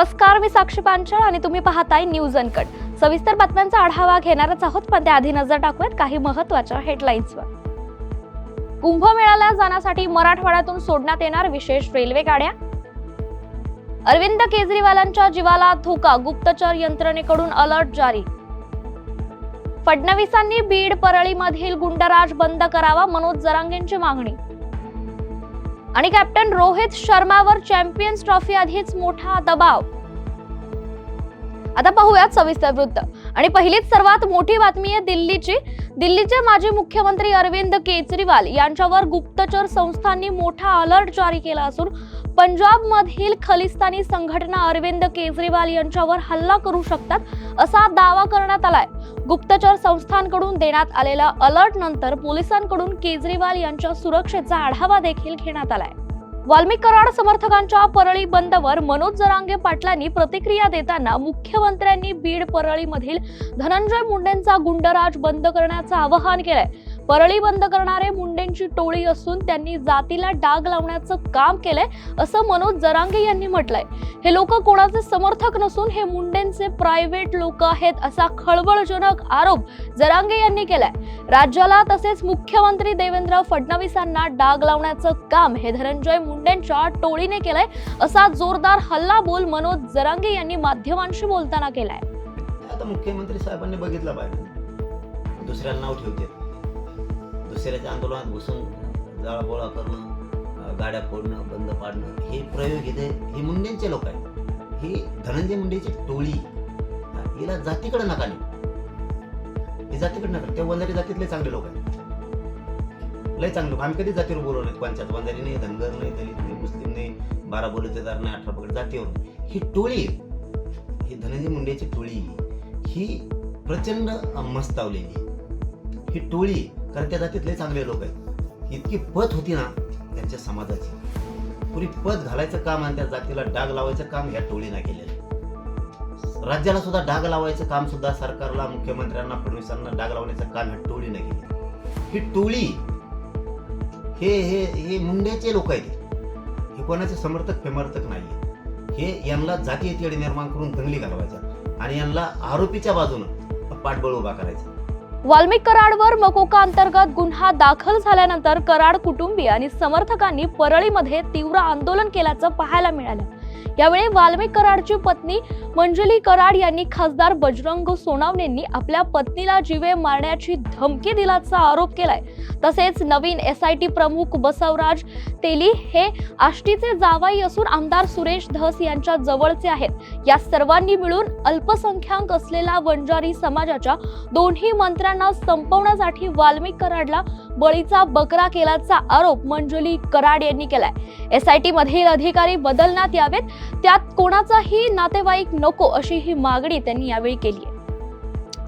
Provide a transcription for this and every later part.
नमस्कार मी साक्षी पांचाळ आणि तुम्ही पाहताय न्यूज अनकट. सविस्तर बातम्यांचा आढावा घेणारच आहोत पण त्याआधी नजर टाकूयात काही महत्त्वाच्या हेडलाईन्सवर कुंभमेळ्याला जाण्यासाठी मराठवाड्यातून सोडण्यात येणार विशेष रेल्वे गाड्या? अरविंद केजरीवालांच्या जीवाला धोका गुप्तचर यंत्रणेकडून अलर्ट जारी. फडणवीसांनी बीड परळीमधील गुंडराज बंद करावा मनोज जरांगेंची मागणी. आणि कॅप्टन रोहित शर्मावर चॅम्पियन्स ट्रॉफी आधीच मोठा दबाव. आता पाहूयात सविस्तर वृत्त. आणि पहिलीच सर्वात मोठी बातमी आहे दिल्लीची. दिल्लीचे माजी मुख्यमंत्री अरविंद केजरीवाल यांच्यावर गुप्तचर संस्थांनी मोठा अलर्ट जारी केला असून पंजाब मधील खलिस्तानी संघटना अरविंद केजरीवाल यांच्यावर हल्ला करू शकतात असा दावा करण्यात आलाय. गुप्तचर संस्थांकडून देण्यात आलेल्या अलर्ट नंतर पोलिसांकडून केजरीवाल यांच्या सुरक्षेचा आढावा देखील घेण्यात आलाय. वाल्मिक कराड समर्थकांच्या परळी बंदवर मनोज जरांगे पाटलांनी प्रतिक्रिया देताना मुख्यमंत्र्यांनी बीड परळीमधील धनंजय मुंडेंचा गुंडराज बंद करण्याचं आवाहन केलंय. परळी बंद करणारे मुंडेंची टोळी असून त्यांनी जातीला डाग लावण्याचं काम केलंय असं मनोज जरांगे यांनी म्हटलंय. हे लोक कोणाचे समर्थक नसून हे मुंडेंचे प्रायव्हेट लोक आहेत असा खळबळजनक आरोप जरांगे यांनी केलाय. राज्याला तसेच मुख्यमंत्री देवेंद्र फडणवीसांना डाग लावण्याचं काम हे धनंजय मुंडेंच्या टोळीने केलंय असा जोरदार हल्लाबोल मनोज जरांगे यांनी माध्यमांशी बोलताना केलाय. आता मुख्यमंत्री साहेबांनी बघितलं पाहिजे दुसऱ्यांना नाव ठेवते. दुसऱ्याच्या आंदोलनात घुसून जाळापोळा करणं गाड्या फोडणं बंद पाडणं हे प्रयोग इथे हे मुंडेंचे लोक आहेत. ही धनंजय मुंडेची टोळी. हिला जातीकडे नका नाही हे जातीकडे नका त्या वंजारी जातीतले चांगले लोक आहेत. लय चांगले लोक. आम्ही कधी जातीवर बोलवलं पंचायत वंजारी नाही धनगर नाही दलित नाही मुस्लिम नाही बारा बोलतेदार नाही अठरा पकड जातीवर ही टोळी ही धनंजय मुंडेची टोळी ही प्रचंड मस्तावलेली ही टोळी कारण त्या जातीतले चांगले लोक आहेत. इतकी पत होती ना त्यांच्या समाजाची. पुरी पत घालायचं काम आणि त्या जातीला डाग लावायचं काम ह्या टोळीनं केलेलं राज्याला सुद्धा डाग लावायचं काम सुद्धा सरकारला मुख्यमंत्र्यांना फडणवीसांना डाग लावण्याचं काम ह्या टोळीनं केलं ही टोळी हे हे हे मुंडेचे लोक आहेत. हे कोणाचे समर्थक फेमर्थक नाही हे यांना जातीय तेढ निर्माण करून दंगली घालवायचा आणि यांना आरोपीच्या बाजूनं पाठबळ उभा करायचा. वाल्मिक कराडवर मकोका अंतर्गत गुन्हा दाखल झाल्यानंतर कराड कुटुंबीय आणि समर्थकांनी परळीमध्ये तीव्र आंदोलन केल्याचं पाहायला मिळालं. यावेळी वाल्मिक कराडची पत्नी मंजुली कराड यांनी खासदार बजरंग सोनावणेंनी आपल्या पत्नीला जीवे मारण्याची धमकी दिल्याचा आरोप केलाय. तसेच नवीन एस आय टी प्रमुख बसवराज तेली हे आष्टीचे जावाई असून आमदार सुरेश धस यांच्या जवळचे आहेत. या सर्वांनी मिळून अल्पसंख्याक असलेला वंजारी समाजाच्या दोन्ही मंत्र्यांना संपवण्यासाठी वाल्मिक कराडला बळीचा बकरा केल्याचा आरोप मंजुली कराड यांनी केलाय. एस आय टी मधील अधिकारी बदलण्यात यावेत. त्यात कोणाचाही नातेवाईक नको अशी ही मागणी त्यांनी यावेळी केली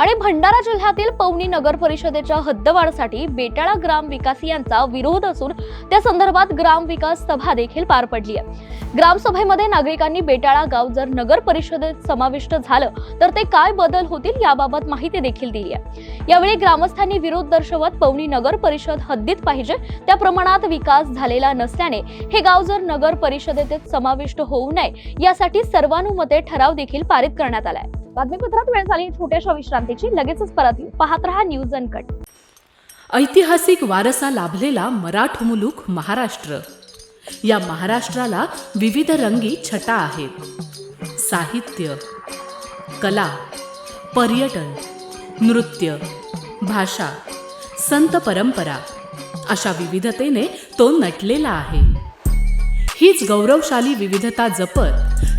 आणि भंडारा जिल्ह्यातील पवनी नगर परिषदेच्या हद्दवाढसाठी बेटाळा ग्राम विकास यांचा विरोध असून त्या संदर्भात ग्राम विकास सभा देखील पार पडली आहे. ग्रामसभेमध्ये नागरिकांनी बेटाळा गाव जर नगर परिषदेत समाविष्ट झालं तर ते काय बदल होतील याबाबत माहिती देखील दिली आहे. यावेळी ग्रामस्थांनी विरोध दर्शवत पवनी नगर परिषद हद्दीत पाहिजे त्या प्रमाणात विकास झालेला नसल्याने हे गाव जर नगर परिषदेत समाविष्ट होऊ नये यासाठी सर्वानुमते ठराव देखील पारित करण्यात आलाय बातमीपत्रात वेळ झाली छोट्याशा विश्रांतीची. लगेचच परत येऊ. पाहत रहा न्यूज अनकट ऐतिहासिक वारसा लाभलेला मराठ मुलुख महाराष्ट्र. या महाराष्ट्राला विविध रंगी छटा आहेत. साहित्य कला पर्यटन नृत्य भाषा संत परंपरा अशा विविधतेने तो नटलेला आहे. हीच गौरवशाली विविधता जपत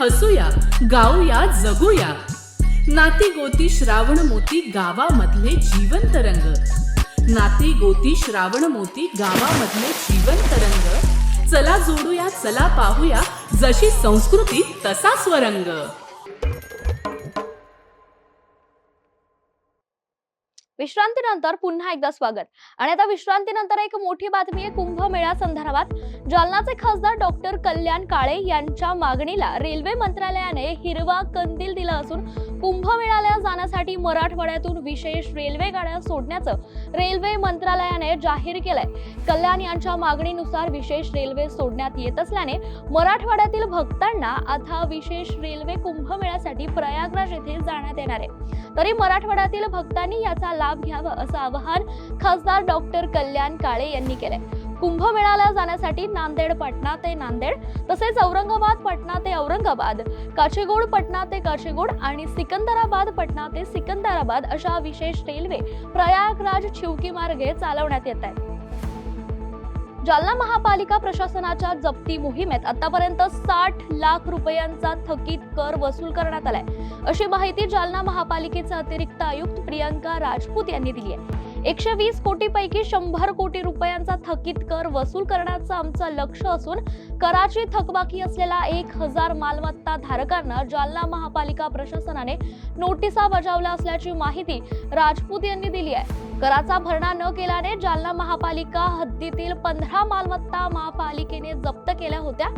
हसूया गाऊया जगूया. नाती गोती श्रावण मोती गावामधले जीवंत रंग. नाती गोती श्रावण मोती गावामधले जीवंत रंग. चला जोडूया चला पाहूया जशी संस्कृती तसा स्वरंग. विश्रांतीनंतर पुन्हा एकदा स्वागत. आणि आता विश्रांतीनंतर एक मोठी बातमी आहे कुंभमेळा संदर्भात. जालनाचे खासदार डॉक्टर कल्याण काळे यांच्या मागणीला रेल्वे मंत्रालयाने हिरवा कंदील दिला असून कुंभमेळ्याला जाण्यासाठी मराठवाड्यातून विशेष रेल्वे गाड्या सोडण्याचं रेल्वे मंत्रालयाने जाहीर केलंय. कल्याण यांच्या मागणीनुसार विशेष रेल्वे सोडण्यात येत असल्याने मराठवाड्यातील भक्तांना आता विशेष रेल्वे कुंभमेळ्यासाठी प्रयागराज येथे जाण्यात येणार आहे. तरी मराठवाड्यातील भक्तांनी याचा लाभ घ्यावा असं आवाहन खासदार डॉक्टर कल्याण काळे यांनी केलंय. कुंभमेळ्याला जाण्यासाठी नांदेड पटना ते नांदेड तसेच औरंगाबाद पटना ते औरंगाबाद काचेगोड पटना ते काचेगोड आणि सिकंदराबाद पटना ते सिकंदराबाद अशा विशेष रेल्वे प्रयागराज चिवकी मार्गे चालवण्यात येत आहेत. जालना महापालिका प्रशासनाच्या जप्ती मोहिमेत आतापर्यंत साठ लाख रुपयांचा थकीत कर वसूल करण्यात आलाय. अशी माहिती जालना महापालिकेचे अतिरिक्त आयुक्त प्रियंका राजपूत यांनी दिली आहे. एकशे वीस कोटी पैकी शंभर कोटी रुपयांचा थकीत कर वसूल करण्याचं आमचं लक्ष असून कराची थकबाकी असलेला एक हजार मालमत्ता धारकांना जालना महापालिका प्रशासनाने नोटिसा बजावल्या असल्याची माहिती राजपूत यांनी दिली आहे. कराचा भरणा न केल्याने जालना महापालिका हद्दीतील पंधरा मालमत्ता महापालिकेने जप्त केल्या होत्या.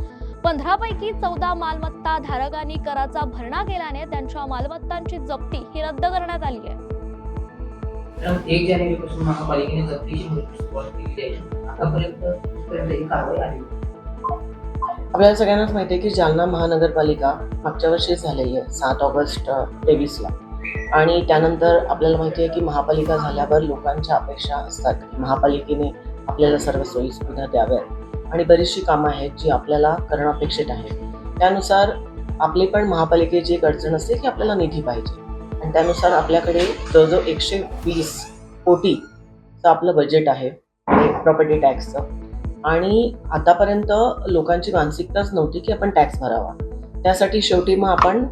पंधरा पैकी चौदा मालमत्ता धारकांनी कराचा भरणा केल्याने त्यांच्या मालमत्तांची जप्ती ही रद्द करण्यात आली आहे. एक जानेवारीपासून महापालिकेने जप्तीची मोहीम सुरुवात केली आहे. आतापर्यंत ही कारवाई आली. आपल्याला सगळ्यांनाच माहिती आहे की जालना महानगरपालिका मागच्या वर्षी झालेली आहे सात ऑगस्ट तेवीसला. आणि त्यानंतर आपल्याला माहिती आहे की महापालिका झाल्यावर लोकांच्या अपेक्षा असतात की महापालिकेने आपल्याला सर्व सोयी सुविधा द्याव्यात. आणि बरीचशी कामं आहेत जी आपल्याला करणं अपेक्षित आहे. त्यानुसार आपली पण महापालिकेची एक अडचण असते की आपल्याला निधी पाहिजे. आणि त्यानुसार आपल्याकडे जवळजवळ एकशे वीस कोटीचं आपलं बजेट आहे प्रॉपर्टी टॅक्सचं आणि आतापर्यंत लोकांची मानसिकताच नव्हती की आपण टॅक्स भरावा. त्यासाठी शेवटी मग आपण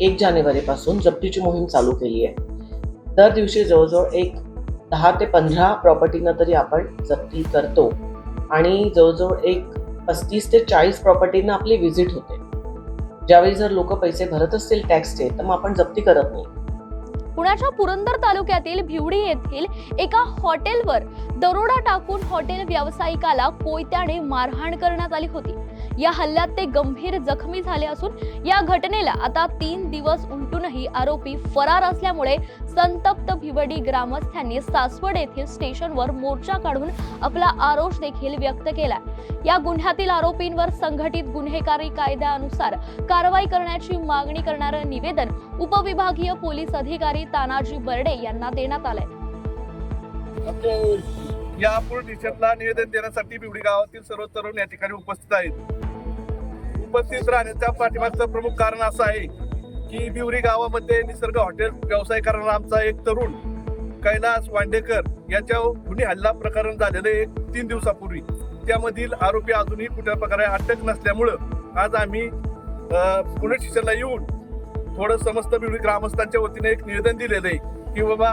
एक जानेवारीपासून जप्तीची मोहीम चालू केली आहे. दर दिवशी जवळजवळ एक दहा ते पंधरा प्रॉपर्टीनं तरी आपण जप्ती करतो. आणि जवळजवळ एक पस्तीस ते चाळीस प्रॉपर्टीनं आपली व्हिजिट होते. ज्यावेळी जर लोक पैसे भरत असतील टॅक्सचे तर मग आपण जप्ती करत नाही. पुण्याच्या पुरंदर तालुक्यातील भिवडी येथील एका हॉटेलवर दरोडा टाकून हॉटेल व्यावसायिकाला कोयत्याने मारहाण करण्यात आली होती. या हल्ल्यात ते गंभीर जखमी झाले असून या घटनेला आता तीन दिवस उलटूनही आरोपी फरार असल्यामुळे संतप्त भिवडी ग्रामस्थांनी सासवड येथील स्टेशनवर मोर्चा काढून आपला आरोप देखील व्यक्त केला. या गुन्ह्यातील आरोपींवर संघटित गुन्हेगारी कायद्यानुसार कारवाई करण्याची मागणी करणारं निवेदन उपविभागीय पोलीस अधिकारी तानाजी बर्डे यांना देण्यात आलंय. या पूर्ण निवेदन देण्यासाठी बिवडी गावातील सर्व तरुण या ठिकाणी उपस्थित आहेत. उपस्थित राहण्याच्या पाठीमागचं प्रमुख कारण असं आहे की बिवरी गावामध्ये निसर्ग हॉटेल व्यवसाय करणारा आमचा एक तरुण कैलास वांडेकर याच्या गुन्हे हल्ला प्रकरण झालेलं आहे एक तीन दिवसापूर्वी. त्यामधील आरोपी अजूनही कुठल्या प्रकारे अटक नसल्यामुळं आज आम्ही पुणे स्टेशनला येऊन थोडं समस्त बिवडी ग्रामस्थांच्या वतीने एक निवेदन दिलेलं आहे की बाबा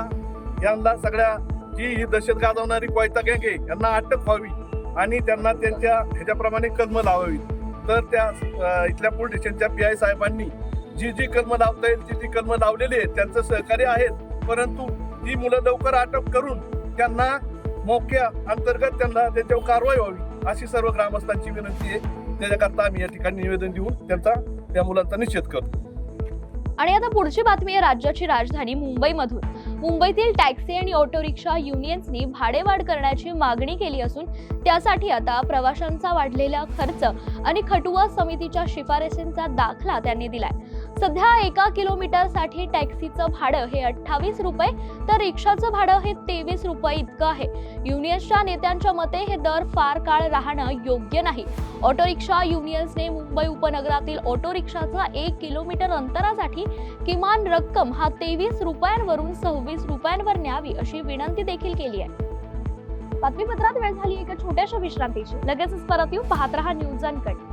यांना सगळ्या जी ही दहशत गाजवणारी कोयता गँग आहे यांना अटक व्हावी आणि त्यांना त्यांच्या ह्याच्याप्रमाणे कलम लावावी तर त्या इथल्या पोलीस स्टेशनच्या पी आय साहेबांनी जी जी कलम लावता येईल ती जी कलम लावलेली आहेत त्यांचं सहकार्य आहेत. परंतु ती मुलं लवकर अटक करून त्यांना मोक्या अंतर्गत त्यांना त्यांच्यावर कारवाई व्हावी अशी सर्व ग्रामस्थांची विनंती आहे. त्याच्याकरता आम्ही या ठिकाणी निवेदन देऊन त्यांचा त्या मुलांचा निषेध करतो. आणि आता पुढची बातमी आहे राज्याची राजधानी मुंबईमधून. मुंबईतील टॅक्सी आणि ऑटो रिक्षा युनियन्सनी भाडेवाढ करण्याची मागणी केली असून त्यासाठी आता प्रवाशांचा वाढलेला खर्च आणि खटुआ समितीच्या शिफारसींचा दाखला त्यांनी दिलाय. सध्या एका किलोमीटरसाठी टॅक्सीचं भाडं हे अठ्ठावीस रुपये तर रिक्षाचं भाडं हे तेवीस रुपये इतकं आहे. युनियन्सच्या नेत्यांच्या मते हे दर फार काळ राहणं योग्य नाही. ऑटो रिक्षा युनियन्सने मुंबई उपनगरातील ऑटो रिक्षाचा एक किलोमीटर अंतरासाठी किमान रक्कम हा तेवीस रुपयांवरून सव्वीस रुपयांवर न्यावी अशी विनंती देखील केली आहे. बातमीपत्रात वेळ झाली एका छोट्याशा विश्रांतीची. लगेचच परत येऊ. पाहत रहा न्यूज अनकट.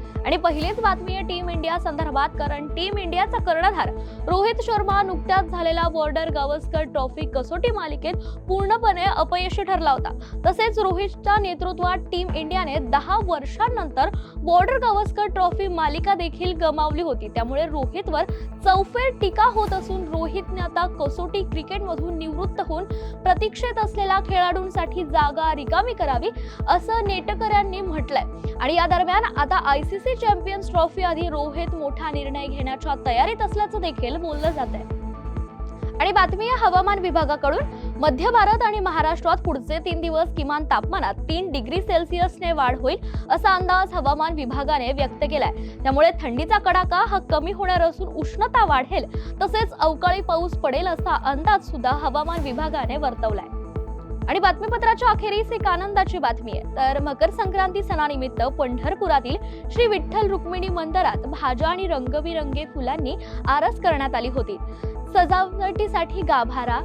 आणि पहिलीच बातमी आहे टीम इंडिया संदर्भात कारण टीम इंडियाचा कर्णधार रोहित शर्मा नुकत्याच झालेला बॉर्डर गावस्कर ट्रॉफी कसोटी मालिकेत पूर्णपणे अपयशी ठरला होता. तसेच रोहितच्या नेतृत्वात टीम इंडियाने दहा वर्षांनंतर बॉर्डर गावस्कर ट्रॉफी मालिका देखील गमावली होती. त्यामुळे रोहितवर चौफेर टीका होत असून रोहितने आता कसोटी क्रिकेटमधून निवृत्त होऊन प्रतीक्षेत असलेल्या खेळाडूंसाठी जागा रिकामी करावी असं नेटकऱ्यांनी म्हटलंय. आणि या दरम्यान आता आयसीसी चॅम्पियन्स ट्रॉफी आधी रोहित मोठा निर्णय घेण्याच्या तयारीत असल्याचं देखील बोललं जात आहे आणि बातमी हवामान विभागाकडून. मध्य भारत आणि महाराष्ट्रात पुढचे तीन दिवस किमान तापमानात तीन डिग्री सेल्सिअसने वाढ होईल असा अंदाज हवामान विभागाने व्यक्त केलाय. त्यामुळे थंडीचा कडाका हा कमी होणार असून उष्णता वाढेल तसेच अवकाळी पाऊस पडेल असा अंदाज सुद्धा हवामान विभागाने वर्तवलाय. आणि बातमीपत्राच्या अखेरीस एक आनंदाची बातमी आहे. तर मकर संक्रांती सणानिमित्त पंढरपुरातील श्री विठ्ठल रुक्मिणी मंदिरात भाज्या आणि रंगबिरंगी फुलांनी आरस करण्यात आली होती. सजावटीसाठी गाभारा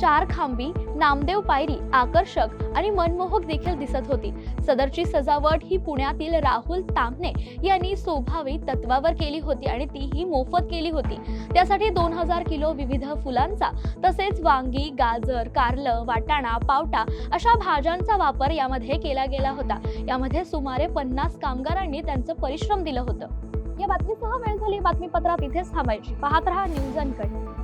चार खांबी नामदेव पायरी आकर्षक आणि मनमोहक देखील दिसत होती. सदरची सजावट ही पुण्यातील राहुल तांबने यांनी स्वभावी तत्वावर केली होती आणि तीही मोफत केली होती. त्यासाठी दोन हजार किलो विविध फुलांचा तसेच वांगी गाजर कारलं वाटाणा पावटा अशा भाज्यांचा वापर यामध्ये केला गेला होता. यामध्ये सुमारे पन्नास कामगारांनी त्यांचं परिश्रम दिलं होतं. या बातमीसह वेळ झाली बातमीपत्रात इथेच थांबायची. पाहत रहा न्यूज अनकट.